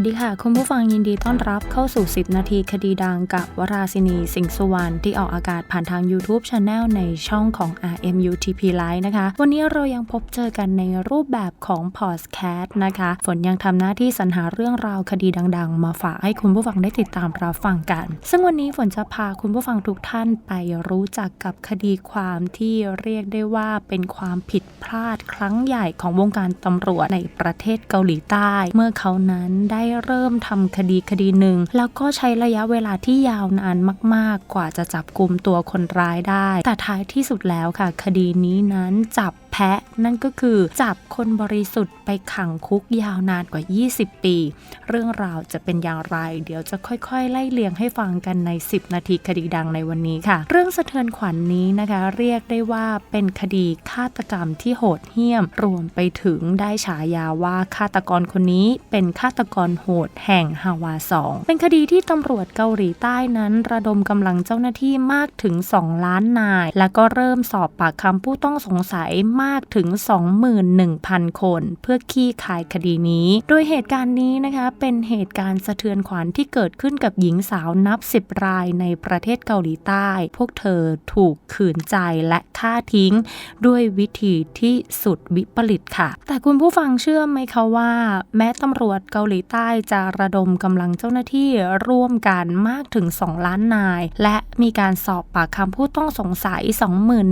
วัสดีค่ะ คุณผู้ฟังยินดีต้อนรับเข้าสู่ 10 นาทีคดีดังกับวราศินีสิงห์สุวรรณที่ออกอากาศผ่านทาง YouTube Channel ในช่องของ RMUTP Live นะคะ วันนี้เรายังพบเจอกันในรูปแบบของ Podcast นะคะ ฝนยังทำหน้าที่สรรหาเรื่องราวคดีดัง ๆ มาฝากให้คุณผู้ฟังได้ติดตามรับฟังกัน ซึ่งวันนี้ฝนจะพาคุณผู้ฟังทุกท่านไปรู้จักกับคดีความที่เรียกได้ว่าเป็นความผิดพลาดครั้งใหญ่ของวงการตำรวจในประเทศเกาหลีใต้ เมื่อเขานั้นได้เริ่มทำคดีคดีหนึ่ง แล้วก็ใช้ระยะเวลาที่ยาวนานมาก ๆ กว่าจะจับกลุ่มตัวคนร้ายได้ แต่ท้ายที่สุดแล้วค่ะ คดีนี้นั้นจับแพะ นั่นก็คือจับคนบริสุทธิ์ไปขังคุกยาวนานกว่า 20 ปี เรื่องราวจะเป็นอย่างไร เดี๋ยวจะค่อยๆ ไล่เลียงให้ฟังกันใน 10 นาทีคดีดังในวันนี้ค่ะ เรื่องสะเทือนขวัญนนี้นะคะ เรียกได้ว่าเป็นคดีฆาตกรรมที่โหดเหี้ยม รวมไปถึงได้ฉายาว่าฆาตกรคนนี้ เป็นฆาตกรโหดแห่งฮาวาสองเป็นคดีที่ตำรวจเกาหลีใต้นั้น ระดมกำลังเจ้าหน้าที่มากถึง 2 ล้านนาย แล้วก็เริ่มสอบปากคำผู้ต้องสงสัยมากถึง 21,000 คน เพื่อขี้คายคดีนี้ โดยเหตุการณ์นี้นะคะเป็นเหตุการณ์สะเทือนขวัญที่เกิดขึ้นกับหญิงสาวนับ 10 รายในประเทศเกาหลีใต้ พวกเธอถูกขืนใจและฆ่าทิ้ง ด้วยวิธีที่สุดวิปริตค่ะ แต่คุณผู้ฟังเชื่อไหมคะว่า แม้ตำรวจเกาหลีใต้จะระดมกำลังเจ้าหน้าที่ร่วมกันมากถึง 2 ล้านนาย และมีการสอบปากคำผู้ต้องสงสัย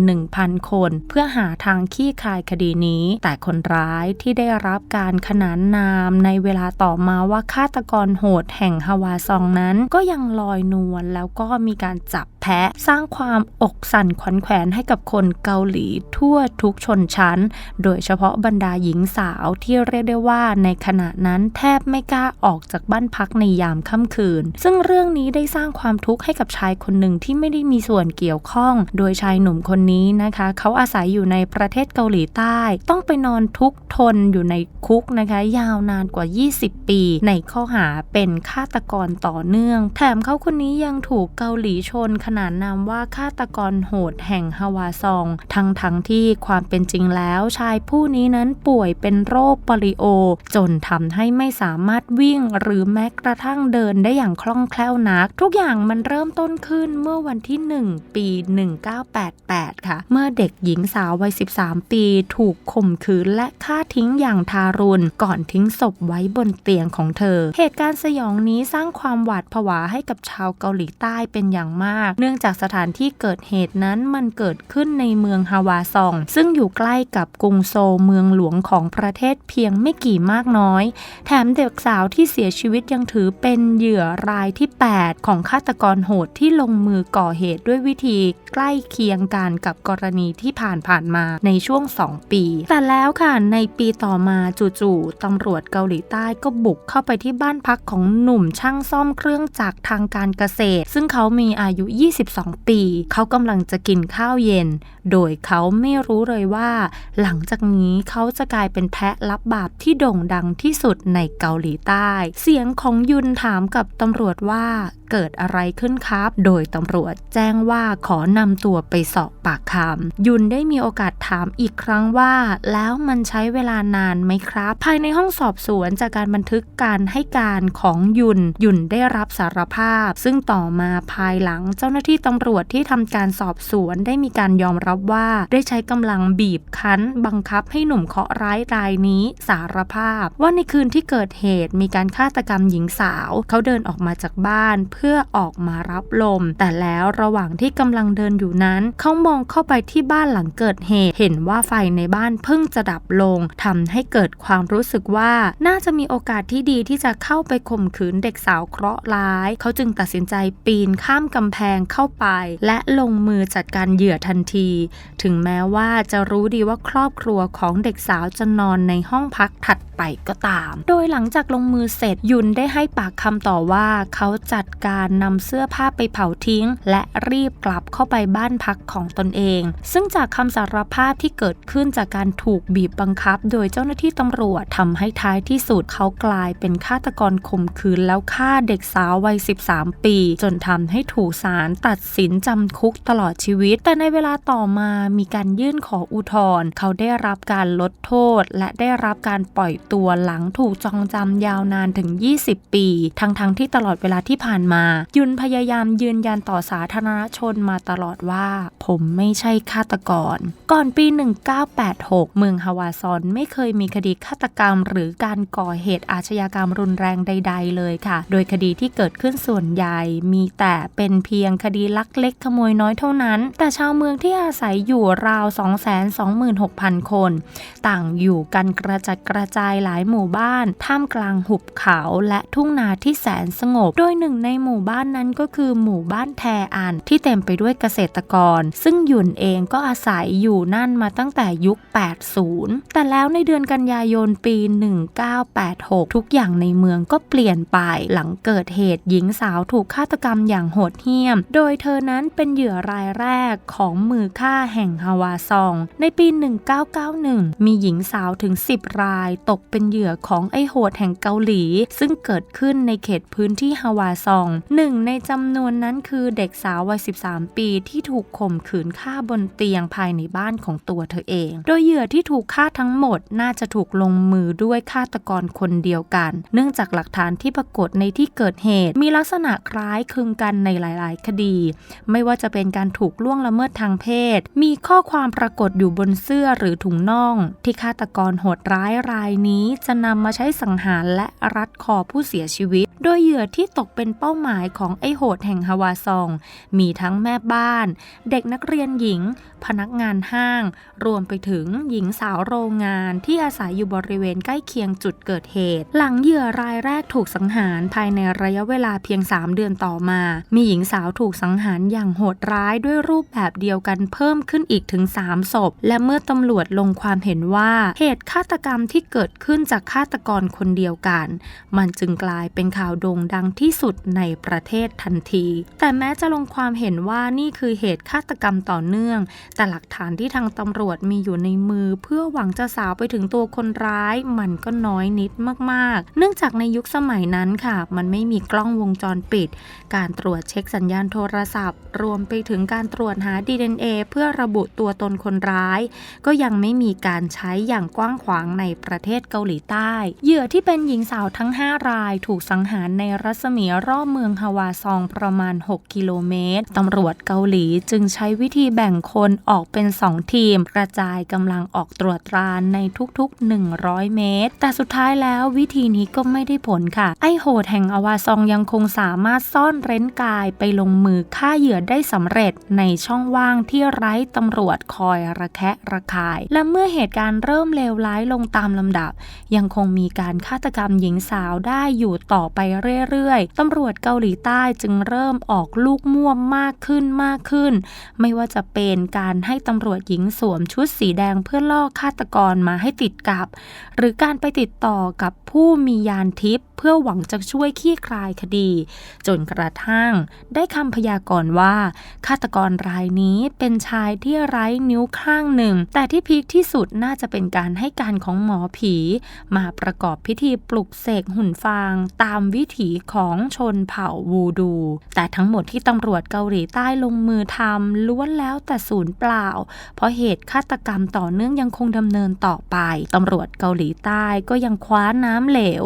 21,000 คน เพื่อหาทางขี้คายคดีนี้ แต่คนร้ายที่ได้รับการขนานนามในเวลาต่อมาว่าฆาตกรโหดแห่งฮาวาซองนั้น ก็ยังลอยนวลแล้วก็มีการจับ พะสร้างความอกสั่นขวัญแขวนให้กับคนเกาหลีทั่วทุกชนชั้น โดยเฉพาะบรรดาหญิงสาวที่เรียกได้ว่าในขณะนั้นแทบไม่กล้าออกจากบ้านพักในยามค่ำคืน ซึ่งเรื่องนี้ได้สร้างความทุกข์ให้กับชายคนหนึ่งที่ไม่ได้มีส่วนเกี่ยวข้อง โดยชายหนุ่มคนนี้นะคะ เขาอาศัยอยู่ในประเทศเกาหลีใต้ ต้องไปนอนทุกทนอยู่ในคุกนะคะ ยาวนานกว่า 20 ปี ในข้อหาเป็นฆาตกรต่อเนื่อง แถมเขาคนนี้ยังถูกเกาหลีชนขณะนานนามว่าฆาตกรโหดแห่งฮาวาซอง ทั้งทั้งที่ความเป็นจริงแล้วชายผู้นี้นั้นป่วยเป็นโรคปลิโอ จนทำให้ไม่สามารถวิ่งหรือแม้กระทั่งเดินได้อย่างคล่องแคล่วนัก ทุกอย่างมันเริ่มต้นขึ้นเมื่อวันที่ 1 ปี 1988 ค่ะ เมื่อเด็กหญิงสาววัย 13 ปีถูกข่มขืนและฆ่าทิ้งอย่างทารุณ ก่อนทิ้งศพไว้บนเตียงของเธอ เหตุการณ์สยองนี้สร้างความหวาดผวาให้กับชาวเกาหลีใต้เป็นอย่างมากเนื่องจากสถานที่เกิดเหตุนั้นมันเกิดขึ้นในเมืองฮาวาซอง ซึ่งอยู่ใกล้กับกรุงโซลเมืองหลวงของประเทศเพียงไม่กี่มากน้อย แถมเด็กสาวที่เสียชีวิตยังถือเป็นเหยื่อรายที่ 8 ของฆาตกรโหดที่ลงมือก่อเหตุด้วยวิธีใกล้เคียงกันกับกรณีที่ผ่านผ่านมาในช่วง 2 ปี แต่แล้วค่ะในปีต่อมาจู่ๆตำรวจเกาหลีใต้ก็บุกเข้าไปที่บ้านพักของหนุ่มช่างซ่อมเครื่องจักรทางการเกษตร ซึ่งเขามีอายุ22 ปี เขากำลังจะกินข้าวเย็น โดยเขาไม่รู้เลยว่า หลังจากนี้เขาจะกลายเป็นแพะรับบาปที่โด่งดังที่สุดในเกาหลีใต้ เสียงของยุนถามกับตำรวจว่าเกิดอะไรขึ้นครับ โดยตำรวจแจ้งว่าขอนำตัวไปสอบปากคำยุนได้มีโอกาสถามอีกครั้งว่า แล้วมันใช้เวลานานไหมครับ ภายในห้องสอบสวนจากการบันทึกการให้การของยุน ยุนได้รับสารภาพ ซึ่งต่อมาภายหลังเจ้าหน้าที่ตำรวจที่ทำการสอบสวนได้มีการยอมรับว่าได้ใช้กำลังบีบคั้น บังคับให้หนุ่มเคาะร้ายรายนี้สารภาพ ว่าในคืนที่เกิดเหตุมีการฆาตกรรมหญิงสาว เขาเดินออกมาจากบ้านเพื่อออกมารับลม แต่แล้วระหว่างที่กำลังเดินอยู่นั้น เขามองเข้าไปที่บ้านหลังเกิดเหตุ เห็นว่าไฟในบ้านเพิ่งจะดับลงทำให้เกิดความรู้สึกว่าน่าจะมีโอกาสที่ดีที่จะเข้าไปข่มขืนเด็กสาวเคราะห์ร้าย เขาจึงตัดสินใจปีนข้ามกำแพงเข้าไป และลงมือจัดการเหยื่อทันทีถึงแม้ว่าจะรู้ดีว่าครอบครัวของเด็กสาวจะนอนในห้องพักถัด ไปก็ตาม โดยหลังจากลงมือเสร็จยุนได้ให้ปากคำต่อว่าเขาจัดการนำเสื้อผ้าไปเผาทิ้ง และรีบกลับเข้าไปบ้านพักของตนเอง ซึ่งจากคำสารภาพที่เกิดขึ้นจากการถูกบีบบังคับ โดยเจ้าหน้าที่ตำรวจทำให้ท้ายที่สุดเขากลายเป็นฆาตกรข่มขืนแล้วฆ่าเด็กสาววัย 13 ปี จนทำให้ถูกศาลตัดสินจำคุกตลอดชีวิต แต่ในเวลาต่อมามีการยื่นขออุทธรณ์เขาได้รับการลดโทษและได้รับการปล่อยตัวหลังถูกจองจำยาวนานถึง 20 ปี ทั้งๆทที่ตลอดเวลาที่ผ่านมา ยุนพยายามยืนยันต่อสาธารณชนมาตลอดว่า ผมไม่ใช่ฆาตกร ก่อนปี 1986 เมืองฮาวาซอนไม่เคยมีคดีฆาตกรรม หรือการก่อเหตุอาชญากรรมรุนแรงใด ๆ เลยค่ะ โดยคดีที่เกิดขึ้นส่วนใหญ่มีแต่เป็นเพียงคดีลักเล็กขโมยน้อยเท่านั้น แต่ชาวเมืองที่อาศัยอยู่ราว 226,000 คน ต่างอยู่กันกระจัดกระจายหลายหมู่บ้านท่ามกลางหุบเขาและทุ่งนาที่แสนสงบ โดยหนึ่งในหมู่บ้านนั้นก็คือหมู่บ้านแทอันที่เต็มไปด้วยเกษตรกร ซึ่งหยุนเองก็อาศัยอยู่นั่นมาตั้งแต่ยุค 80 แต่แล้วในเดือนกันยายนปี 1986 ทุกอย่างในเมืองก็เปลี่ยนไปหลังเกิดเหตุหญิงสาวถูกฆาตกรรมอย่างโหดเหี้ยม โดยเธอนั้นเป็นเหยื่อรายแรกของมือฆ่าแห่งฮาวาซอง ในปี 1991 มีหญิงสาวถึง 10 รายตกเป็นเหยื่อของไอโหดแห่งเกาหลี ซึ่งเกิดขึ้นในเขตพื้นที่ฮาวาซองหนึ่งในจำนวนนั้นคือเด็กสาววัย 13 ปีที่ถูกข่มขืนฆ่าบนเตียงภายในบ้านของตัวเธอเอง โดยเหยื่อที่ถูกฆ่าทั้งหมดน่าจะถูกลงมือด้วยฆาตกรคนเดียวกัน เนื่องจากหลักฐานที่ปรากฏในที่เกิดเหตุ มีลักษณะคล้ายคลึงกันในหลาย ๆ คดี ไม่ว่าจะเป็นการถูกล่วงละเมิดทางเพศ มีข้อความปรากฏอยู่บนเสื้อหรือถุงน่อง ที่ฆาตกรโหดร้ายรายนี้จะนำมาใช้สังหารและรัดคอผู้เสียชีวิต โดยเหยื่อที่ตกเป็นเป้าหมายของไอโหดแห่งฮาวาซอง มีทั้งแม่บ้าน เด็กนักเรียนหญิง พนักงานห้าง รวมไปถึงหญิงสาวโรงงานที่อาศัยอยู่บริเวณใกล้เคียงจุดเกิดเหตุ หลังเหยื่อรายแรกถูกสังหารภายในระยะเวลาเพียง 3 เดือนต่อมา มีหญิงสาวถูกสังหารอย่างโหดร้ายด้วยรูปแบบเดียวกันเพิ่มขึ้นอีกถึง 3 ศพ และเมื่อตำรวจลงความเห็นว่าเหตุฆาตกรรมที่เกิดขึ้นจากฆาตกรคนเดียวกัน มันจึงกลายเป็นข่าวโด่งดังที่สุดในประเทศทันที แต่แม้จะลงความเห็นว่านี่คือเหตุฆาตกรรมต่อเนื่อง แต่หลักฐานที่ทางตำรวจมีอยู่ในมือ เพื่อหวังจะสาวไปถึงตัวคนร้าย มันก็น้อยนิดมากๆ เนื่องจากในยุคสมัยนั้นค่ะ มันไม่มีกล้องวงจรปิด การตรวจเช็คสัญญาณโทรศัพท์ รวมไปถึงการตรวจหา DNA เพื่อระบุตัวตนคนร้าย ก็ยังไม่มีการใช้อย่างกว้างขวางในประเทศเกาหลีใต้ เหยื่อที่เป็นหญิงสาวทั้ง 5 รายถูกสังหารในรัศมีรอบเมืองฮาวาซองประมาณ 6 กิโลเมตร ตำรวจเกาหลีจึงใช้วิธีแบ่งคนออกเป็น 2 ทีม กระจายกำลังออกตรวจตราในทุกๆ 100 เมตร แต่สุดท้ายแล้ววิธีนี้ก็ไม่ได้ผลค่ะ ไอโหดแห่งอวาซองยังคงสามารถซ่อนเร้นกายไปลงมือฆ่าเหยื่อได้สำเร็จในช่องว่างที่ไร้ตำรวจคอยระแคะระคาย และเมื่อเหตุการณ์เริ่มเลวร้ายลงตามลำดับยังคงมีการฆาตกรรมหญิงสาวได้อยู่ต่อไปเรื่อยๆตำรวจเกาหลีใต้จึงเริ่มออกลูกม่วมมากขึ้นมากขึ้น ไม่ว่าจะเป็นการให้ตำรวจหญิงสวมชุดสีแดงเพื่อล่อฆาตกรมาให้ติดกับ หรือการไปติดต่อกับผู้มียานทิพย์เพื่อหวังจะช่วยคลี่คลายคดี จนกระทั่ง ได้คำพยากรณ์ว่า ฆาตกรรายนี้เป็นชายที่ไร้นิ้วข้างหนึ่ง แต่ที่พีคที่สุดน่าจะเป็นการให้การของหมอผีมาประกอบพิธีปลุกเสกหุ่นฟาง ตามวิถีของชนเผ่าวูดู แต่ทั้งหมดที่ตำรวจเกาหลีใต้ลงมือทำล้วนแล้วแต่ศูนย์เปล่า เพราะเหตุฆาตกรรมต่อเนื่องยังคงดำเนินต่อไปตำรวจเกาหลีใต้ก็ยังคว้าน้ำเหลว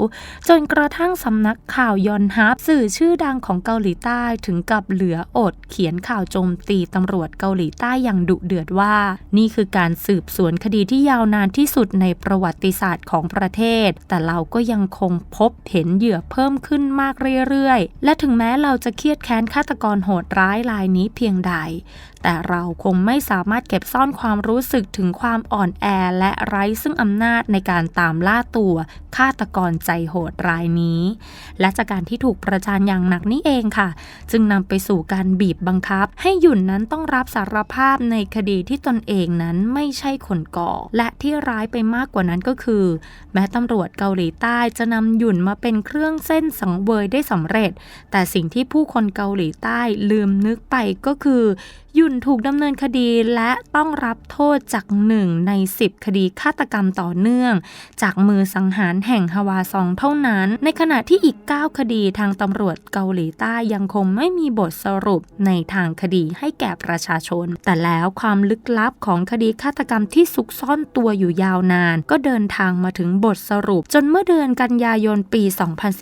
จนกระทั่งสำนักข่าวยอนฮับสื่อชื่อดังของเกาหลีใต้ถึงกับเหลืออดเขียนข่าวโจมตีตำรวจเกาหลีใต้อย่างดุเดือดว่า นี่คือการสืบสวนคดีที่ยาวนานที่สุดในประวัติศาสตร์ของประเทศ แต่เราก็ยังคงพบเห็นเหยื่อเพิ่มขึ้นมากเรื่อยๆ และถึงแม้เราจะเครียดแค้นฆาตกรโหดร้ายรายนี้เพียงใด แต่เราคงไม่สามารถเก็บซ่อนความรู้สึกถึงความอ่อนแอและไร้ซึ่งอำนาจในการตามล่าตัวฆาตกรใจโหดรายนี้ และจากการที่ถูกประจานอย่างหนักนี่เองค่ะ จึงนำไปสู่การบีบบังคับ ให้หยุ่นนั้นต้องรับสารภาพในคดีที่ตนเองนั้นไม่ใช่คนก่อ และที่ร้ายไปมากกว่านั้นก็คือ แม้ตำรวจเกาหลีใต้จะนำหยุ่นมาเป็นเครื่องเส้นสังเวยได้สำเร็จ แต่สิ่งที่ผู้คนเกาหลีใต้ลืมนึกไปก็คือหยุ่นนถูกดำเนินคดีและต้องรับโทษจากหนึ่งใน 10 คดีฆาตกรรมต่อเนื่อง จากมือสังหารแห่งฮาวาซองเท่านั้น ในขณะที่อีก 9 คดีทางตำรวจเกาหลีใต้ยังคงไม่มีบทสรุปในทางคดีให้แก่ประชาชน แต่แล้วความลึกลับของคดีฆาตกรรมที่ซุกซ่อนตัวอยู่ยาวนาน ก็เดินทางมาถึงบทสรุป จนเมื่อเดือนกันยายนปี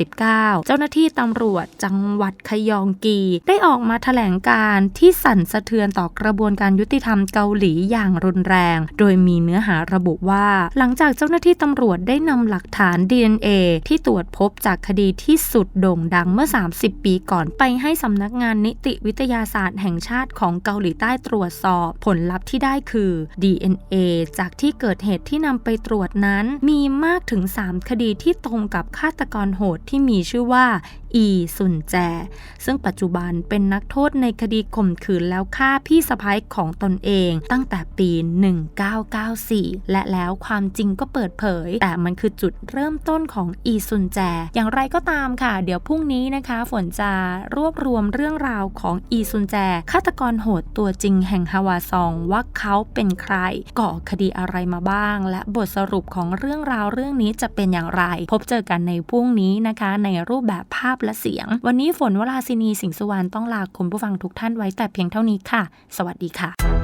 2019 เจ้าหน้าที่ตำรวจจังหวัดคยองกี ได้ออกมาแถลงการที่สั่นสะเทือนต่อกระบวนการยุติธรรมเกาหลีอย่างรุนแรง โดยมีเนื้อหาระบุว่า หลังจากเจ้าหน้าที่ตำรวจได้นำหลักฐาน DNA ที่ตรวจพบจากคดีที่สุดโด่งดังเมื่อ 30 ปีก่อนไปให้สำนักงานนิติวิทยาศาสตร์แห่งชาติของเกาหลีใต้ตรวจสอบ ผลลัพธ์ที่ได้คือ DNA จากที่เกิดเหตุที่นำไปตรวจนั้น มีมากถึง 3 คดีที่ตรงกับฆาตกรโหดที่มีชื่อว่า อีซุนแจ ซึ่งปัจจุบันเป็นนักโทษในคดีข่มขืนแล้วฆ่าพี่สะพ้ายของตนเองตั้งแต่ปี 1994 และแล้วความจริงก็เปิดเผย แต่มันคือจุดเริ่มต้นของอีซุนแจ อย่างไรก็ตามค่ะ เดี๋ยวพรุ่งนี้นะคะ ฝนจะรวบรวมเรื่องราวของอีซุนแจฆาตกรโหดตัวจริงแห่งฮาวาซองว่าเขาเป็นใคร ก่อคดีอะไรมาบ้าง และบทสรุปของเรื่องราวเรื่องนี้จะเป็นอย่างไร พบเจอกันในพรุ่งนี้นะคะ ในรูปแบบภาพและเสียง วันนี้ฝนวราศินีสิงห์สุวรรณต้องลาคุณผู้ฟังทุกท่านไว้แต่เพียงเท่านี้ค่ะ สวัสดีค่ะ